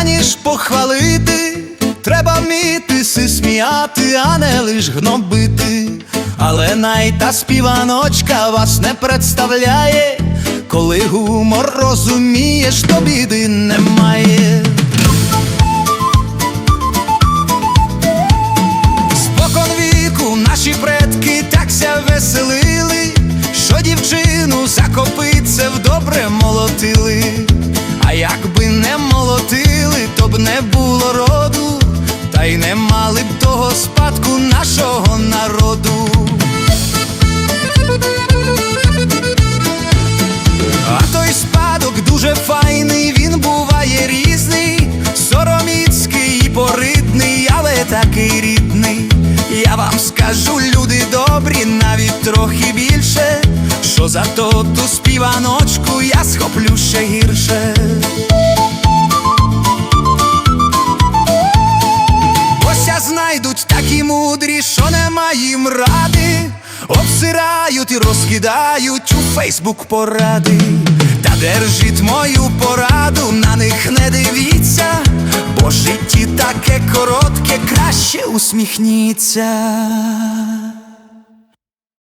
аніж похвалити. Треба вміти си сміяти, а не лиш гнобити. Але най та співаночка вас не представляє, коли гумор розумієш, то біди немає. Спокон віку наші предки такся веселили, що дівчину за копице добре молотили. Було роду, та й не мали б того спадку нашого народу. А той спадок дуже файний, він буває різний, сороміцький і поридний, але такий рідний. Я вам скажу, люди добрі, навіть трохи більше, що за то ту співаночку я схоплю ще гірше. Мудрі, що нема їм ради, обсирають і розкидають у Фейсбук поради. Та держіть мою пораду, на них не дивіться, бо житті таке коротке, краще усміхніться.